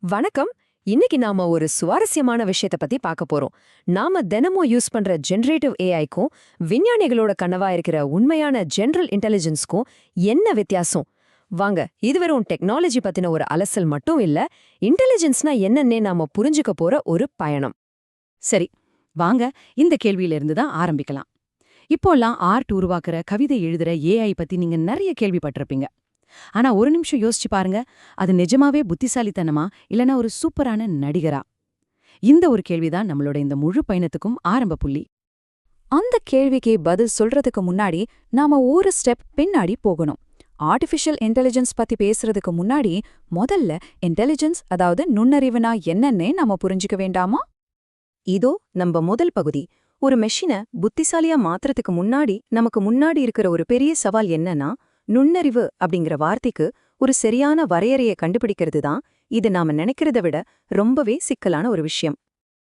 வணக்கம். இன்னைக்கு நாம ஒரு சுவாரஸ்யமான விஷயத்த பத்தி பார்க்க போறோம். நாம தினமும் யூஸ் பண்ற ஜென்ரேட்டிவ் ஏஐக்கும் விஞ்ஞானிகளோட கனவா இருக்கிற உண்மையான ஜெனரல் இன்டெலிஜென்ஸ்க்கும் என்ன வித்தியாசம்? வாங்க இது வெறும் டெக்னாலஜி பத்தின ஒரு அலசல் மட்டும் இல்ல இன்டெலிஜென்ஸ்னா என்னன்னே நாம புரிஞ்சுக்க போற ஒரு பயணம். சரி வாங்க இந்த கேள்வியிலிருந்து தான் ஆரம்பிக்கலாம். இப்போல்லாம் ஆர்ட் உருவாக்குற கவிதை எழுதுற ஏஐ பத்தி நீங்க நிறைய கேள்விப்பட்டிருப்பீங்க. ஆனா ஒரு நிமிஷம் யோசிச்சு பாருங்க. அது நிஜமாவே புத்திசாலித்தனமா? இல்லனா ஒரு சூப்பரான நடிகரா? இந்த ஒரு கேள்விதான் நம்மளோட இந்த முழு பயணத்துக்கும் ஆரம்ப புள்ளி. அந்த கேள்விக்கு பதில் சொல்றதுக்கு முன்னாடி நாம ஒரு ஸ்டெப் பின்னாடி போகணும். ஆர்டிஃபிஷியல் இன்டெலிஜென்ஸ் பத்தி பேசுறதுக்கு முன்னாடி முதல்ல இன்டெலிஜென்ஸ் அதாவது நுண்ணறிவுனா என்னன்னே நாம புரிஞ்சுக்க வேண்டாமா? இதோ நம்ம முதல் பகுதி. ஒரு மெஷினை புத்திசாலியா மாத்துறதுக்கு முன்னாடி நமக்கு முன்னாடி இருக்கிற ஒரு பெரிய சவால் என்னன்னா நுண்ணறிவு அப்படிங்கிற வார்த்தைக்கு ஒரு சரியான வரையறையை கண்டுபிடிக்கிறது தான் இது நாம நினைக்கிறத விட ரொம்பவே சிக்கலான ஒரு விஷயம்.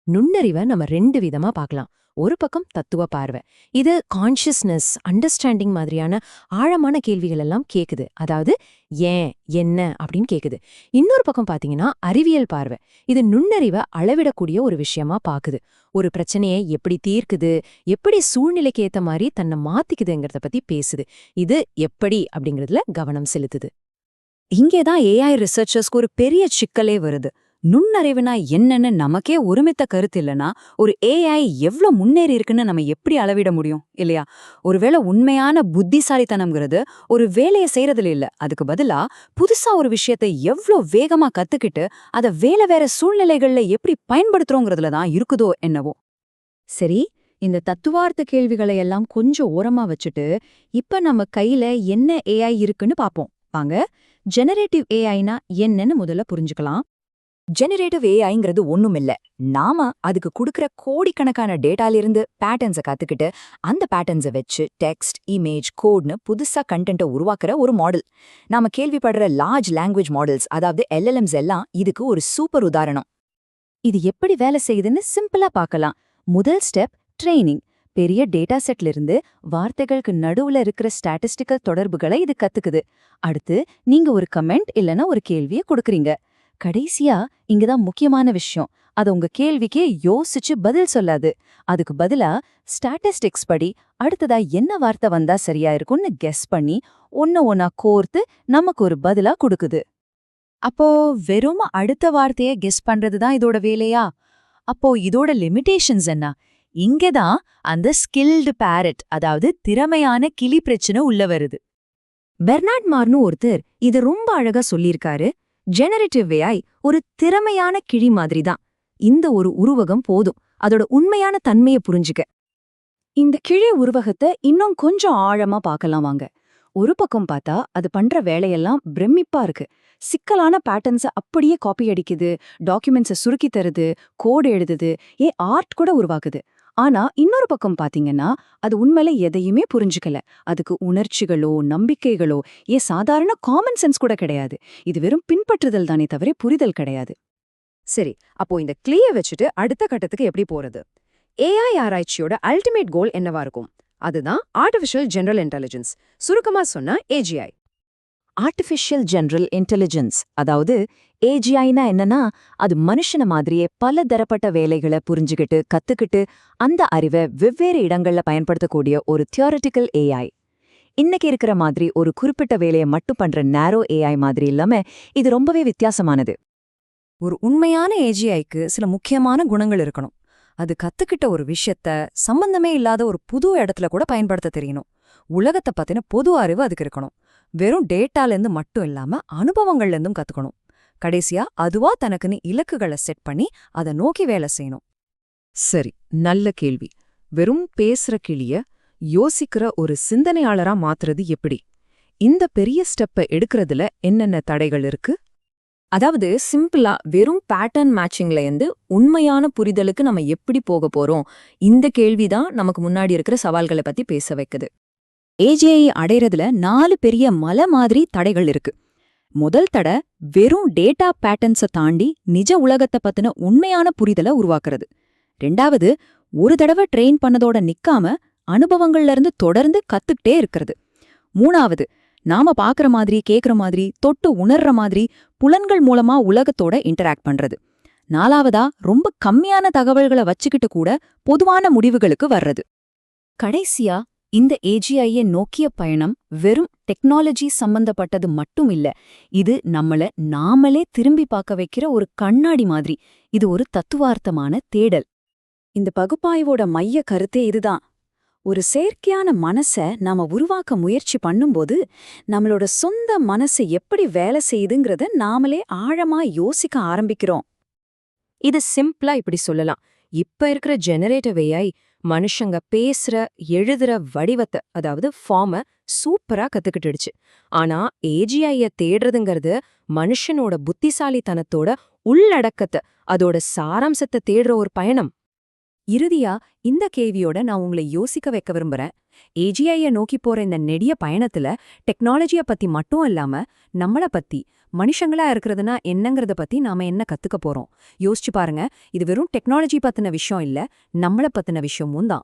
நுண்ணறிவை நம்ம ரெண்டு விதமா பார்க்கலாம். ஒரு பக்கம் தத்துவ பார்வை. இது கான்ஷியஸ்னஸ் அண்டர்ஸ்டாண்டிங் மாதிரியான ஆழமான கேள்விகள் எல்லாம் கேக்குது. அதாவது ஏன் என்ன அப்படின்னு கேக்குது. இன்னொரு பக்கம் பாத்தீங்கன்னா அறிவியல் பார்வை. இது நுண்ணறிவை அளவிடக்கூடிய ஒரு விஷயமா பாக்குது. ஒரு பிரச்சனையை எப்படி தீர்க்குது எப்படி சூழ்நிலைக்கு ஏத்த மாதிரி தன்னை மாத்திக்குதுங்கிறத பத்தி பேசுது. இது எப்படி அப்படிங்கறதுல கவனம் செலுத்துது. இங்கேதான் ஏஐ ரிசர்ச்சர்ஸ்க்கு ஒரு பெரிய சிக்கலே வருது. நுண்ணறிவுனா என்னன்னு நமக்கே ஒருமித்த கருத்து இல்லனா ஒரு ஏஐ எவ்ளோ முன்னேறி இருக்குன்னு நம்ம எப்படி அளவிட முடியும் இல்லையா? ஒருவேளை உண்மையான புத்திசாலித்தனம்ங்கிறது ஒரு வேலையை செய்யறதுல இல்ல அதுக்கு பதிலா புதுசா ஒரு விஷயத்தை எவ்ளோ வேகமா கத்துக்கிட்டு அதை வேலை வேற சூழ்நிலைகள்ல எப்படி பயன்படுத்துறோங்கிறதுல தான் இருக்குதோ என்னவோ. சரி இந்த தத்துவார்த்த கேள்விகளை எல்லாம் கொஞ்சம் ஓரமா வச்சுட்டு இப்ப நம்ம கையில என்ன ஏஐ இருக்குன்னு பாப்போம் வாங்க ஜெனரேட்டிவ் ஏஐனா என்னன்னு முதல்ல புரிஞ்சுக்கலாம். ஜெனரேட்டிவ் ஏஐங்கிறது ஒண்ணுமில்ல நாம அதுக்கு கொடுக்குற கோடிக்கணக்கான டேட்டாலிருந்து பேட்டர்ன்ஸை கத்துக்கிட்டு அந்த பேட்டர்ன்ஸை வச்சு டெக்ஸ்ட் இமேஜ் கோட்னு புதுசா கண்டென்ட்டை உருவாக்குற ஒரு மாடல் நாம கேள்விப்படுற லார்ஜ் லாங்குவேஜ் மாடல்ஸ் அதாவது எல்எல்எம்ஸ் எல்லாம் இதுக்கு ஒரு சூப்பர் உதாரணம். இது எப்படி வேலை செய்யுதுன்னு சிம்பிளா பார்க்கலாம். முதல் ஸ்டெப் ட்ரைனிங் பெரிய டேட்டா செட்ல இருந்து வார்த்தைகளுக்கு நடுவுல இருக்கிற ஸ்டாட்டிஸ்டிக்கல் தொடர்புகளை இது கத்துக்குது. அடுத்து நீங்க ஒரு கமெண்ட் இல்லனா ஒரு கேள்வியை கொடுக்குறீங்க. கடைசியா இங்கதான் முக்கியமான விஷயம். அது உங்க கேள்விக்கே யோசிச்சு பதில் சொல்லாது. அதுக்கு பதிலா ஸ்டாட்டிஸ்டிக்ஸ் படி அடுத்ததா என்ன வார்த்தை வந்தா சரியா இருக்கும்னு கெஸ் பண்ணி ஒன்னு ஒன்னா கோர்த்து நமக்கு ஒரு பதிலா கொடுக்குது. அப்போ வெறும் அடுத்த வார்த்தைய கெஸ் பண்றதுதான் இதோட வேலையா? அப்போ இதோட லிமிடேஷன்ஸ் என்ன? இங்கதான் அந்த ஸ்கில்டு பேரட் அதாவது திறமையான கிளி பிரச்சனை உள்ள வருது. பெர்னாட் மார்னு ஒருத்தர் இத ரொம்ப அழகா சொல்லியிருக்காரு. ஜெனரேட்டிவ் ஏஐ ஒரு திறமையான கிழி மாதிரி தான் இந்த ஒரு உருவகம் போதும். அதோட உண்மையான தன்மையை புரிஞ்சுக்க. இந்த கிழி உருவகத்தை இன்னும் கொஞ்சம் ஆழமா பார்க்கலாம் வாங்க. ஒரு பக்கம் பார்த்தா அது பண்ற வேலையெல்லாம் பிரமிப்பா இருக்கு. சிக்கலான பேட்டர்ன்ஸை அப்படியே காப்பி அடிக்குது டாக்குமெண்ட்ஸை சுருக்கி தருது கோடு எழுதுது ஏ ஆர்ட் கூட உருவாக்குது. ஆனா இன்னொரு பக்கம் பாத்தீங்கன்னா அது உண்மையில எதையுமே புரிஞ்சுக்கல. அதுக்கு உணர்ச்சிகளோ நம்பிக்கைகளோ ஏன் சாதாரண காமன் சென்ஸ் கூட கிடையாது. இது வெறும் பின்பற்றுதல் தானே தவிர புரிதல் கிடையாது. சரி அப்போ இந்த கிளிய வச்சுட்டு அடுத்த கட்டத்துக்கு எப்படி போறது? ஏஐ ஆராய்ச்சியோட அல்டிமேட் கோல் என்னவா இருக்கும்? அதுதான் ஆர்டிஃபிஷியல் ஜெனரல் இன்டெலிஜென்ஸ் சுருக்கமா சொன்னா ஏஜிஐ ஆர்டிஃபிஷியல் ஜென்ரல் இன்டெலிஜென்ஸ் அதாவது ஏஜிஐனா என்னன்னா அது மனுஷன மாதிரியே பல தரப்பட்ட வேலைகளை புரிஞ்சுகிட்டு கத்துக்கிட்டு அந்த அறிவை வெவ்வேறு இடங்கள்ல பயன்படுத்தக்கூடிய ஒரு தியோரட்டிக்கல் ஏஐ இன்னைக்கு இருக்கிற மாதிரி ஒரு குறிப்பிட்ட வேலையை மட்டும் பண்ற நேரோ ஏஐ மாதிரி இல்லாம இது ரொம்பவே வித்தியாசமானது. ஒரு உண்மையான ஏஜிஐக்கு சில முக்கியமான குணங்கள் இருக்கணும். அது கத்துக்கிட்ட ஒரு விஷயத்த சம்பந்தமே இல்லாத ஒரு புது இடத்துல கூட பயன்படுத்த தெரியணும். உலகத்தை பத்தின பொது அறிவு அதுக்கு இருக்கணும். வெறும் டேட்டாலேருந்து மட்டும் இல்லாம அனுபவங்கள்லேருந்தும் கத்துக்கணும். கடைசியா அதுவா தனக்குன்னு இலக்குகளை செட் பண்ணி அதை நோக்கி வேலை செய்யணும். சரி நல்ல கேள்வி. வெறும் பேசுற கிளிய யோசிக்கிற ஒரு சிந்தனையாளரா மாத்துறது எப்படி? இந்த பெரிய ஸ்டெப்பை எடுக்கிறதுல என்னென்ன தடைகள் இருக்கு? அதாவது சிம்பிளா வெறும் பேட்டர்ன் மேட்சிங்ல இருந்து உண்மையான புரிதலுக்கு நம்ம எப்படி போக போறோம்? இந்த கேள்விதான் நமக்கு முன்னாடி இருக்கிற சவால்களை பத்தி பேச வைக்குது. ஏஜிஐ அடையறதுல நாலு பெரிய மலை மாதிரி தடைகள் இருக்கு. முதல் தடை வெறும் டேட்டா பேட்டர்ன்ஸை தாண்டி நிஜ உலகத்தை பத்தின உண்மையான புரிதலை உருவாக்குறது. ரெண்டாவது ஒரு தடவை ட்ரெயின் பண்ணதோட நிக்காம அனுபவங்கள்ல இருந்து தொடர்ந்து கத்துக்கிட்டே இருக்கிறது. மூணாவது நாம பாக்குற மாதிரி கேக்குற மாதிரி தொட்டு உணர்ற மாதிரி புலன்கள் மூலமா உலகத்தோட இன்டராக்ட் பண்றது. நாலாவதா ரொம்ப கம்மியான தகவல்களை வச்சுக்கிட்டு கூட பொதுவான முடிவுகளுக்கு வர்றது. கடைசியா இந்த ஏஜிஐய நோக்கிய பயணம் வெறும் டெக்னாலஜி சம்பந்தப்பட்டது மட்டும் இல்ல இது நம்மள நாமளே திரும்பி பார்க்க வைக்கிற ஒரு கண்ணாடி மாதிரி. இது ஒரு தத்துவார்த்தமான தேடல். இந்த பகுப்பாய்வோட மைய கருத்தே இதுதான். ஒரு செயற்கையான மனச நாம உருவாக்க முயற்சி பண்ணும்போது நம்மளோட சொந்த மனசு எப்படி வேலை செய்யுதுங்கிறத நாமளே ஆழமா யோசிக்க ஆரம்பிக்கிறோம். இது சிம்பிளா இப்படி சொல்லலாம். இப்ப இருக்கிற ஜெனரேட்டிவ் ஏஐ மனுஷங்க பேசுற எழுதுற வடிவத்தை அதாவது ஃபார்ம சூப்பரா கத்துக்கிட்டுடுச்சு. ஆனா ஏஜிஐய தேடுறதுங்கிறது மனுஷனோட புத்திசாலித்தனத்தோட உள்ளடக்கத்தை அதோட சாராம்சத்தை தேடுற ஒரு பயணம். இறுதியா இந்த கேள்வியோட நான் உங்களை யோசிக்க வைக்க விரும்புறேன். ஏஜிஐய நோக்கி போற இந்த நெடிய பயணத்துல டெக்னாலஜிய பத்தி மட்டும் இல்லாம நம்மள பத்தி மனுஷங்களா இருக்கிறதுனா என்னங்கறத பத்தி நாம என்ன கத்துக்க போறோம்? யோசிச்சு பாருங்க. இது வெறும் டெக்னாலஜி பத்தின விஷயம் இல்ல நம்மள பத்தின விஷயமும் தான்.